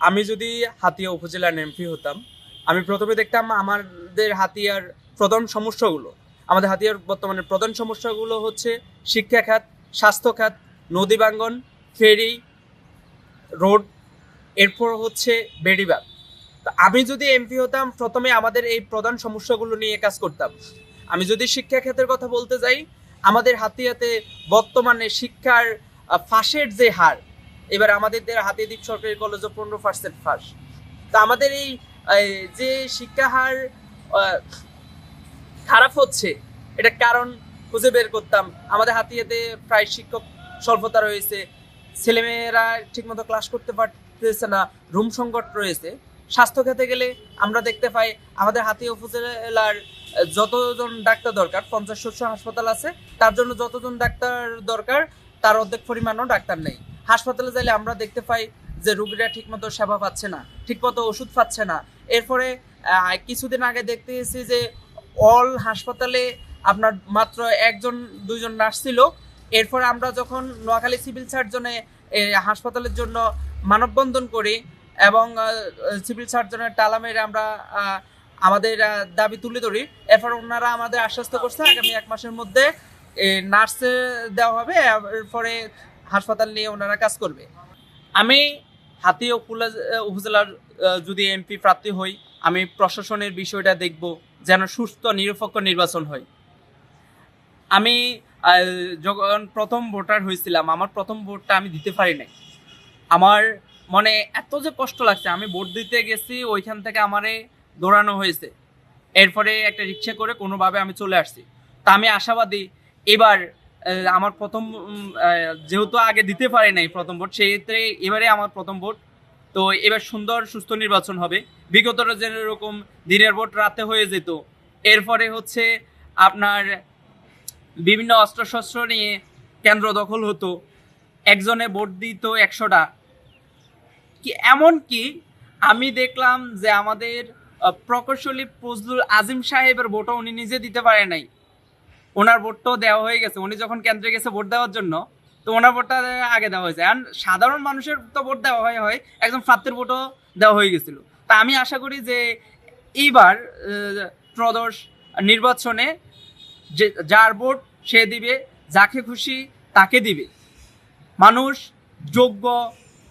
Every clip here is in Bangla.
আমি যদি হাতিয়া উপজেলার এমপি হতাম, আমি প্রথমে দেখতাম আমাদের হাতিয়ার প্রধান সমস্যাগুলো। আমাদের হাতিয়ার বর্তমানে প্রধান সমস্যাগুলো হচ্ছে শিক্ষা খাত স্বাস্থ্য খাত নদী বাঙ্গন ফেরি, রোড, এরপর হচ্ছে বেড়িবাগ আমি যদি এমপি হতাম, প্রথমে আমাদের এই প্রধান সমস্যাগুলো নিয়ে কাজ করতাম। আমি যদি শিক্ষা ক্ষেত্রের কথা বলতে যাই, আমাদের হাতিয়াতে বর্তমানে শিক্ষার ফাঁসের যে হার এবার আমাদের দের হাতিদ্বীপ সরকারি কলেজে পনেরো পার্সেন্ট ফাঁস। তো আমাদের এই যে শিক্ষা হার খারাপ হচ্ছে, এটা কারণ খুঁজে বের করতাম। আমাদের হাতিয়াতে প্রায় শিক্ষক স্বল্পতা রয়েছে, ছেলেমেয়েরা ঠিকমতো ক্লাস করতে পারতেছে না রুম সংকট রয়েছে। স্বাস্থ্য খাতে গেলে আমরা দেখতে পাই, আমাদের হাতিয়া উপজেলার যতজন ডাক্তার দরকার, পঞ্চাশ শস্য হাসপাতাল আছে, তার জন্য যতজন ডাক্তার দরকার, তার অর্ধেক পরিমাণও ডাক্তার নেই। হাসপাতালে যাইলে আমরা দেখতে পাই যে রোগীরা ঠিকমতো সেবা পাচ্ছে না, ঠিকমতো ওষুধ পাচ্ছে না। এরপরে কিছুদিন আগে দেখতে এসেছি যে অল হাসপাতালে আপনার মাত্র একজন, দুইজন নার্স ছিল। এরপরে আমরা যখন নোয়াখালী সিভিল সার্জনে হাসপাতালের জন্য মানববন্ধন করি এবং সিভিল সার্জনের টালামের আমরা আমাদের দাবি তুলে ধরি, এরপর ওনারা আমাদের আশ্বস্ত করছে আগামী এক মাসের মধ্যে নার্সে দেওয়া হবে। এরপরে হাসপাতাল নিয়ে ওনারা কাজ করবে? আমি হাতিয়া উপজেলার যদি এমপি প্রার্থী হই, আমি প্রশাসনের বিষয়টা দেখব, যেন সুস্থ, নিরপেক্ষ নির্বাচন হয়। আমি যখন প্রথম ভোটার হয়েছিলাম, আমার প্রথম ভোটটা আমি দিতে পারি নাই। আমার মনে এত যে কষ্ট লাগছে, আমি ভোট দিতে গেছি, ওইখান থেকে আমারে দৌড়ানো হয়েছে। এরপরে একটা রিক্সা করে কোনোভাবে আমি চলে আসছি। তা আমি আশাবাদী, এবার আমার প্রথম যেহেতু আগে দিতে পারি নাই প্রথম ভোট সেই ক্ষেত্রে এবারে আমার প্রথম ভোট তো এবার সুন্দর, সুস্থ নির্বাচন হবে। বিগত যেরকম দিনের ভোট রাতে হয়ে যেত, এরপরে হচ্ছে আপনার বিভিন্ন অস্ত্রশস্ত্র নিয়ে কেন্দ্র দখল হতো। একজনে ভোট দিত একশোটা। কি, এমন কি, আমি দেখলাম যে আমাদের প্রকৌশলী ফজলুল আজিম সাহেবের ভোটও উনি নিজে দিতে পারে নাই। ওনার ভোটটাও দেওয়া হয়ে গেছে। উনি যখন কেন্দ্রে গেছে ভোট দেওয়ার জন্য, তো ওনার ভোটটা আগে দেওয়া হয়েছে। আর সাধারণ মানুষের তো ভোট দেওয়া হয় হয় একদম প্রাপ্তির ভোটও দেওয়া হয়ে গেছিল। তা আমি আশা করি যে এইবার ত্রয়োদশ নির্বাচনে যে যার ভোট সে দিবে, যাকে খুশি তাকে দিবে। মানুষ যোগ্য,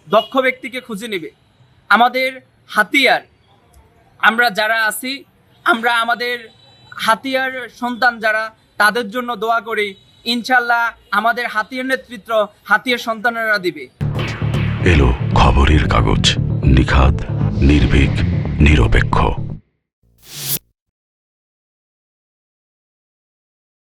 দক্ষ ব্যক্তিকে খুঁজে নেবে। আমাদের হাতিয়ার, আমরা যারা আছি, আমরা আমাদের হাতিয়ার সন্তান যারা তাদের জন্য দোয়া করি, ইনশাল্লাহ আমাদের হাতিয়ার নেতৃত্ব হাতিয়ার সন্তানেরা দিবে। এলো খবরের কাগজ নিখাত নির্ভীক, নিরপেক্ষ।